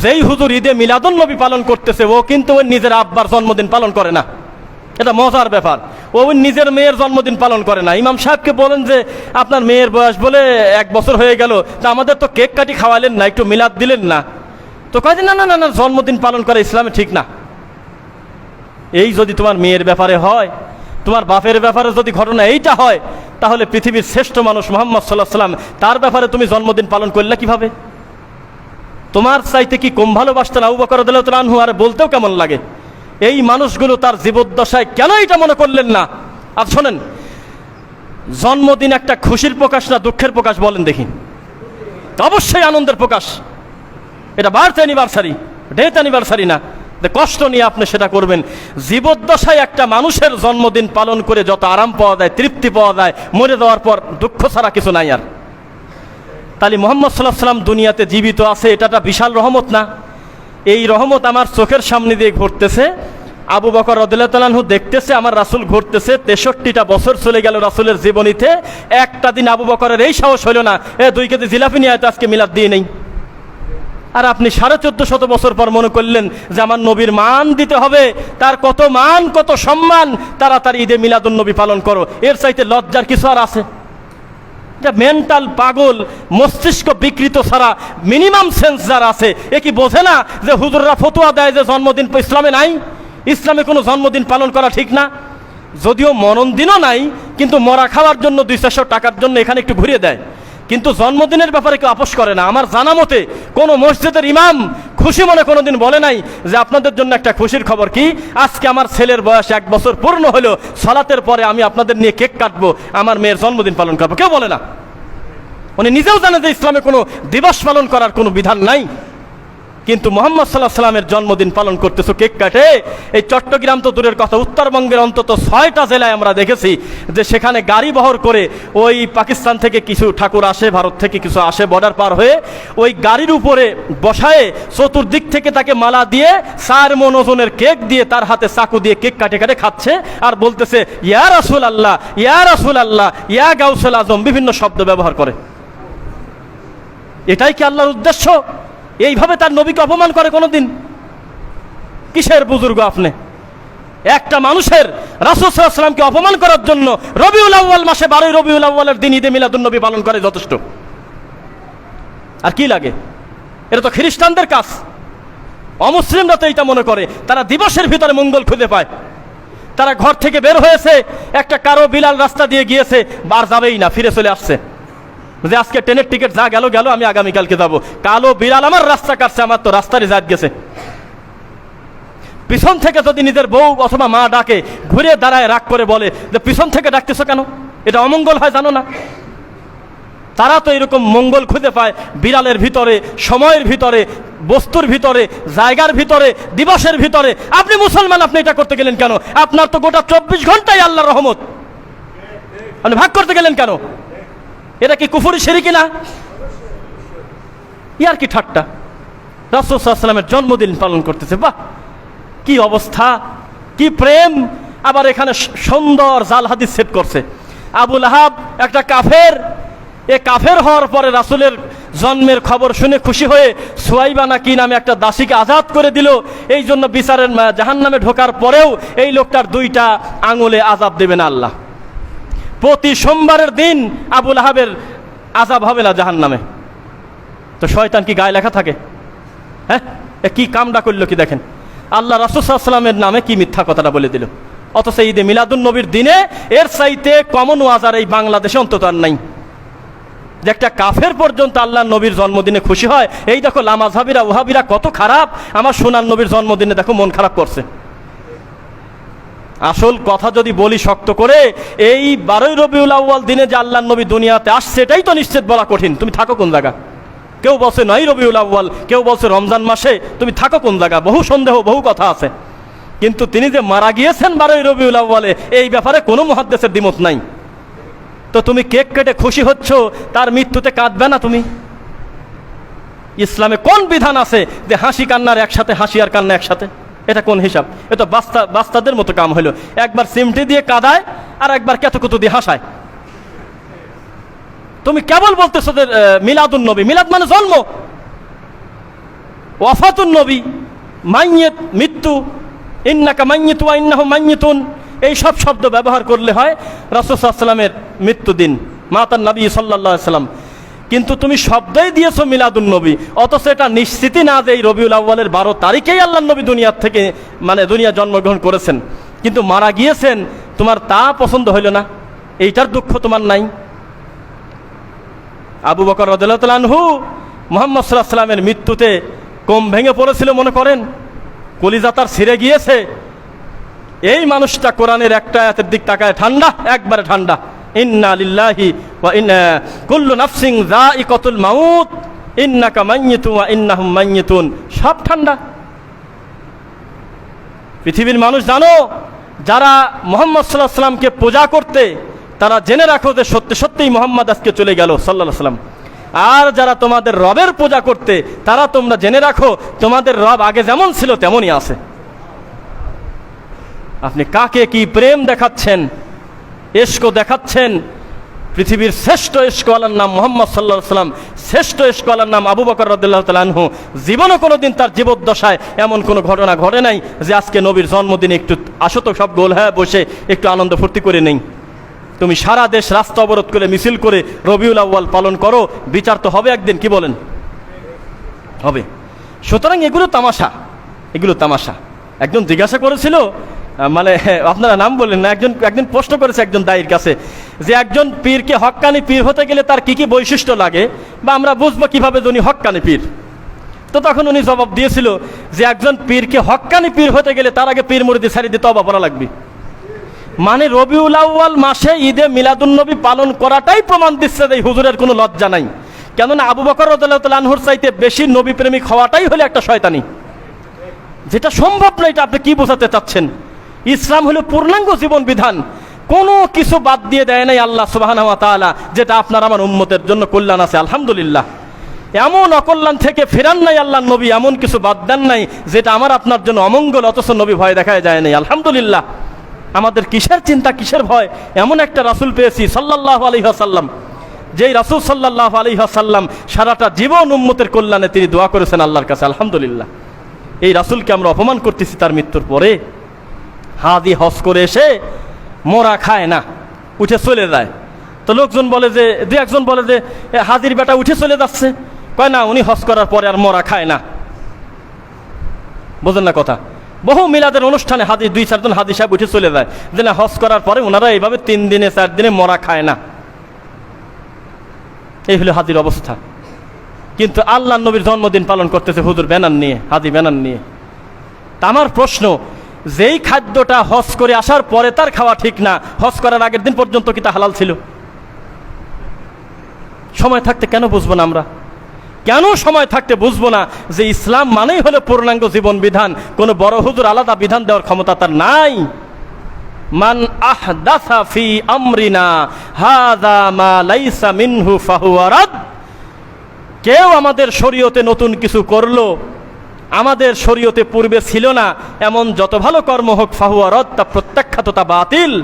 যেই হুজুর ঈদে মিলাদুন নবী পালন করতেছে ও কিন্তু ওই নিজের আব্বার জন্মদিন পালন করে না। এটা মজার ব্যাপার। ও নিজের মেয়ের জন্মদিন পালন করে না। ইমাম সাহেবকে বলেন যে আপনার মেয়ের বয়স বলে এক বছর হয়ে গেল তা আমাদের তো কেক কাটি খাওয়ালেন না একটু মিলাদ দিলেন না। তো কয় যে, না না না না জন্মদিন পালন করা ইসলামে ঠিক না। এই যদি তোমার মেয়ের ব্যাপারে হয় তোমার বাপের ব্যাপারে যদি ঘটনা এইটা হয় তাহলে পৃথিবীর শ্রেষ্ঠ মানুষ মোহাম্মদ সাল্লাহ সাল্লাম তার ব্যাপারে তুমি জন্মদিন পালন করলে কীভাবে? তোমার চাইতে কি কম ভালোবাসতেন আবু বকর আনহু? আর বলতেও কেমন লাগে? এই মানুষগুলো তার জীবদ্দশায় কেন এটা মনে করলেন না? আর শোনেন, জন্মদিন একটা খুশির প্রকাশ না দুঃখের প্রকাশ বলেন দেখি। অবশ্যই আনন্দের প্রকাশ। এটা বার্থ অ্যানিভার্সারি ডেথ অ্যানিভার্সারি না। কষ্ট নিয়ে আপনি সেটা করবেন। জীবদ্দশায় একটা মানুষের জন্মদিন পালন করে যত আরাম পাওয়া যায়, তৃপ্তি পাওয়া যায়, মরে যাওয়ার পর দুঃখ ছাড়া কিছু নাই আর। তাহলে মোহাম্মদ সাল্লাহ সাল্লাম দুনিয়াতে জীবিত আছে, এটা একটা বিশাল রহমত না? এই রহমত আমার চোখের সামনে দিয়ে ঘটতেছে, আবু বকর রদুল্লাহু দেখতেছে, আমার রাসুল ঘুরতেছে তেষট্টিটা বছর চলে গেল রাসুলের জীবনীতে, একটা দিন আবু বকরের এই সাহস হইল না, এ দুই কেজি জিলাপি নিয়ে হয়তো আজকে মিলাদ দিয়ে নেই। আর আপনি সাড়ে চোদ্দ শত বছর পর মনে করলেন যে আমার নবীর মান দিতে হবে, তার কত মান, কত সম্মান তারা তার ঈদে মিলাদুন নবী পালন করো। এর চাইতে লজ্জার কিছু আর আছে? এটা মেন্টাল পাগল মস্তিষ্ক বিকৃত ছাড়া মিনিমাম সেন্স যার আছে, এ কি বোঝে না যে হুজুররা ফতুয়া দেয় যে জন্মদিন ইসলামে নাই? ইসলামে কোনো জন্মদিন পালন করা ঠিক না। যদিও মরণ দিনও নাই, কিন্তু মরা খাওয়ার জন্য দুই চারশো টাকার জন্য এখানে একটু ঘুরিয়ে দেয়। কিন্তু জন্মদিনের ব্যাপারে কেউ আপোষ করে না। আমার জানা মতে কোনো মসজিদের ইমাম খুশি মনে কোনোদিন বলে নাই যে আপনাদের জন্য একটা খুশির খবর কি? আজকে আমার ছেলের বয়স এক বছর পূর্ণ হলো। সলাতের পরে আমি আপনাদের নিয়ে কেক কাটবো। আমার মেয়ের জন্মদিন পালন করব। কেউ বলে না। উনি নিজেও জানে যে ইসলামে কোনো দিবস পালন করার কোনো বিধান নাই। কিন্তু মোহাম্মদ সাল্লাহ সাল্লামের জন্মদিন পালন করতেছো কেক কাটে। এই চট্টগ্রাম তো দূরের কথা, উত্তরবঙ্গের অন্তত ছয়টা জেলায় আমরা দেখেছি যে সেখানে গাড়ি বহর করে ওই পাকিস্তান থেকে কিছু ঠাকুর আসে, ভারত থেকে কিছু আসে বর্ডার পার হয়ে ওই গাড়ির উপরে বসায়ে চতুর্দিক থেকে তাকে মালা দিয়ে চার মন ওজনের কেক দিয়ে তার হাতে চাকু দিয়ে কেক কাটে কাটে খাচ্ছে আর বলতেছে, ইয়া রাসুল আল্লাহ ইয়া রাসুল আল্লাহ ইয়া গাউসুল আজম, বিভিন্ন শব্দ ব্যবহার করে। এটাই কি আল্লাহর উদ্দেশ্য? এইভাবে তার নবীকে অপমান করে কোনোদিন? কিসের বুজুর্গ আপনি? একটা মানুষের রাসুসাল্লামকে অপমান করার জন্য রবিউল আউ্বাল মাসে বারোই রবিউল আউ্বালের দিন ঈদে মিলাদুল নবী পালন করে যথেষ্ট। আর কি লাগে? এটা তো খ্রিস্টানদের কাজ। অমুসলিমরা তো এইটা মনে করে। তারা দিবসের ভিতরে মঙ্গল খুঁজে পায়। তারা ঘর থেকে বের হয়েছে, একটা কারও বিলাল রাস্তা দিয়ে গিয়েছে, বার যাবেই না, ফিরে চলে আসছে। যে আজকে ট্রেনের টিকিট যা গেল গেল, আমি আগামীকালকে যাব। কালো বিড়াল আমার রাস্তা কাটছে, আমার তো রাস্তারই জাত গেছে। পিছন থেকে যদি নিজের বউ অথবা মা ডাকে, ঘুরে দাঁড়ায় রাগ করে বলে, যে পিছন থেকে ডাকতেছো কেন? এটা অমঙ্গল হয়, জানো না? তারা তো এরকম মঙ্গল খুঁজে পায় বিড়ালের ভিতরে, সময়ের ভিতরে, বস্তুর ভিতরে, জায়গার ভিতরে, দিবসের ভিতরে। আপনি মুসলমান, আপনি এটা করতে গেলেন কেন? আপনার তো গোটা চব্বিশ ঘন্টাই আল্লাহ রহমত। আপনি ভাগ করতে গেলেন কেন? এটা কি কুফুরি সেরি কিনা ইয়ার কি ঠাট্টা? রাসুসাল্লামের জন্মদিন পালন করতেছে, বাহ! কি অবস্থা? কি প্রেম! আবার এখানে সুন্দর জাল হাদিস সেট করছে। আবুল আহাব একটা কাফের, এ কাফের হওয়ার পরে রাসুলের জন্মের খবর শুনে খুশি হয়ে সুয়াইবা নাকি নামে একটা দাসীকে আজাদ করে দিল। এই জন্য বিচারের জাহান নামে ঢোকার পরেও এই লোকটার দুইটা আঙুলে আজাব দেবেন আল্লাহ। প্রতি সোমবারের দিন আবুল আহাবের আজাব হবে না জাহান নামে তো শয়তান কি গায়ে লেখা থাকে? হ্যাঁ? কি কামটা করল কি দেখেন? আল্লাহ রাসুসাল্লামের নামে কি মিথ্যা কথাটা বলে দিল? অথচ ঈদে মিলাদুন নবীর দিনে এর চাইতে কমন ওয়াজার এই বাংলাদেশে অন্তত আর নাই। যে একটা কাফের পর্যন্ত আল্লাহ নবীর জন্মদিনে খুশি হয়, এই দেখো লামাজহাবিরা ওহাবিরা কত খারাপ। আমার সোনার নবীর জন্মদিনে দেখো মন খারাপ করছে। আসল কথা যদি বলি শক্ত করে, এই বারোই রবিউল আউ্বাল দিনে যে আল্লাহ নবী দুনিয়াতে আসছে, এটাই তো নিশ্চিত বলা কঠিন। তুমি থাকো কোন জায়গা? কেউ বলছে নয় রবিউল আউ্বাল কেউ বলছে রমজান মাসে, তুমি থাকো কোন জায়গা? বহু সন্দেহ, বহু কথা আছে। কিন্তু তিনি যে মারা গিয়েছেন বারোই রবিউল আউ্বালে এই ব্যাপারে কোনো মহাদ্দেশের দ্বিমত নাই। তো তুমি কেক কেটে খুশি হচ্ছ, তার মৃত্যুতে কাঁদবে না তুমি? ইসলামে কোন বিধান আছে যে হাসি কান্নার একসাথে, হাসি আর কান্না একসাথে? এটা কোন হিসাব? এটা বাস্তা, বাস্তাদের মতো কাম হলো একবার সিমটি দিয়ে কাদায় আর একবার কেতকুতু দিয়ে হাসায়। তুমি কেবল বলতেছো যে মিলাদুন নবী। মিলাদ মানে জন্ম। ওয়াফাতুন নবী। মাইয়েত, মৃত্যু। ইন্নাকা মাইয়েতু ইন্নাহু মাইয়েতুন। এই সব শব্দ ব্যবহার করলে হয় রাসুসাল্লামের মৃত্যুদিন। মাতার নবী সাল্লাহ সাল্লাম কিন্তু তুমি শব্দই দিয়েছ মিলাদুন নবী। অথচ এটা নিশ্চিতই না যে এই রবিউল আউ্বালের বারো তারিখেই আল্লাহ নবী দুনিয়ার থেকে মানে দুনিয়া জন্মগ্রহণ করেছেন। কিন্তু মারা গিয়েছেন, তোমার তা পছন্দ হইল না। এইটার দুঃখ তোমার নাই। আবু বকর রদুল্লাহু মোহাম্মদ সাল্লাহ সাল্লামের মৃত্যুতে কম ভেঙে পড়েছিল, মনে করেন? কলিজা তার ছিঁড়ে গিয়েছে। এই মানুষটা কোরআনের একটা আয়াতের দিক তাকায়, ঠান্ডা, একবারে ঠান্ডা। ইন্না লিল্লাহি ওয়া ইন্না কুল্লু নাফসিং যায়িকাতুল মাউত সব ঠান্ডা। পৃথিবীর মানুষ জানো, যারা মোহাম্মদ সাল্লাহ সাল্লামকে পূজা করতে, তারা জেনে রাখো যে সত্যি সত্যিই মোহাম্মদ আজকে চলে গেল সাল্লাহ সাল্লাম। আর যারা তোমাদের রবের পূজা করতে, তারা তোমরা জেনে রাখো, তোমাদের রব আগে যেমন ছিল তেমনই আছে। আপনি কাকে কি প্রেম দেখাচ্ছেন এস্কো দেখাচ্ছেন পৃথিবীর শ্রেষ্ঠ এস্কওয়ালার নাম মোহাম্মদ সাল্লাহ সাল্লাম শ্রেষ্ঠ এস্কওয়ালার নাম আবু বকর রদুল্লাহ তালানহু জীবনে কোনো দিন তার জীবদ্দশায় এমন কোনো ঘটনা ঘটে নাই যে আজকে নবীর জন্মদিনে একটু আসো তো সব গোল হয়ে বসে একটু আনন্দ ফুর্তি করে নেই। তুমি সারা দেশ রাস্তা অবরোধ করে, মিছিল করে রবিউল আউ্বাল পালন করো, বিচার তো হবে একদিন, কি বলেন? হবে। সুতরাং এগুলো তামাশা এগুলো তামাশা। একজন জিজ্ঞাসা করেছিল মানে আপনারা নাম বললেন না, একজন, একদিন প্রশ্ন করেছে একজন দায়ীর কাছে যে একজন পীরকে হক্কানি পীর হতে গেলে তার কি কি বৈশিষ্ট্য লাগে বা আমরা বুঝব কীভাবে উনি হক্কানি পীর? তো তখন উনি জবাব দিয়েছিল যে একজন পীরকে হক্কানি পীর হতে গেলে তার আগে পীর মুরিদি সারি দিতে তবা পড়া লাগবে। মানে রবিউল আউ্য়াল মাসে ঈদে মিলাদুন্নবী পালন করাটাই প্রমাণ দিচ্ছে যে হুজুরের কোনো লজ্জা নাই। কেননা আবু বকর রদুল্লাহর চাইতে বেশি নবী প্রেমিক হওয়াটাই হলো একটা শয়তানি। যেটা সম্ভব নয় এটা আপনি কি বোঝাতে চাচ্ছেন? ইসলাম হলো পূর্ণাঙ্গ জীবন বিধান। কোনো কিছু বাদ দিয়ে দেয় নাই আল্লাহ সুবাহ যেটা আপনার আমার উম্মতের জন্য কল্যাণ আছে, আলহামদুলিল্লাহ। এমন অকল্যাণ থেকে ফেরান নাই আল্লাহ নবী, এমন কিছু বাদ দেন নাই, যেটা আমার আপনার জন্য অমঙ্গল, অথচ নবী ভয় দেখায় যায় নাই, আলহামদুলিল্লাহ। আমাদের কিসের চিন্তা, কিসের ভয়? এমন একটা রাসূল পেয়েছি সাল্লাহ আলহিহাসাল্লাম যেই রাসূল সাল্লাহ আলহিহাসাল্লাম সারাটা জীবন উম্মতের কল্যাণে তিনি দোয়া করেছেন আল্লাহর কাছে, আলহামদুলিল্লাহ। এই রাসূলকে আমরা অপমান করতেছি তার মৃত্যুর পরে। হাদি হজ করে এসে মোরা খায় না উঠে চলে যায়। তো লোকজন বলে যে দু একজন বলে যে এ, হাদির বেটা উঠে চলে যাচ্ছে। কয় না উনি হজ করার পরে আর মোরা খায় না। বোঝেন না কথা। বহু মিলাদের অনুষ্ঠানে হাদি দুই চারজন হাদি সাহেব উঠে চলে যায়। যে না হজ করার পরে ওনারা এইভাবে তিন দিনে চার দিনে মরা খায় না। এই হলো হাদির অবস্থা। কিন্তু আল্লাহ নবীর জন্মদিন পালন করতেছে হুজুর ব্যানার নিয়ে হাদি ব্যানার নিয়ে। তা আমার প্রশ্ন যেই খাদ্যটা হজ করে আসার পরে তার খাওয়া ঠিক না, হজ করার আগের দিন পর্যন্ত কি তা হালাল ছিল? সময় থাকতে কেন বুঝব না আমরা? কেন সময় থাকতে বুঝব না যে ইসলাম মানেই হলো পূর্ণাঙ্গ জীবন বিধান? কোনো বড় হুজুর আলাদা বিধান দেওয়ার ক্ষমতা তার নাই। মান ফি আমরিনা, হাদা মা লাইসা মিনহু কেউ আমাদের শরীয়তে নতুন কিছু করল আমাদের শরীয়তে পূর্বে ছিল না। এমন যত ভালো কর্ম হোক, ফাহুয়া রদ, তা প্রত্যাখ্যাত তা বাতিল।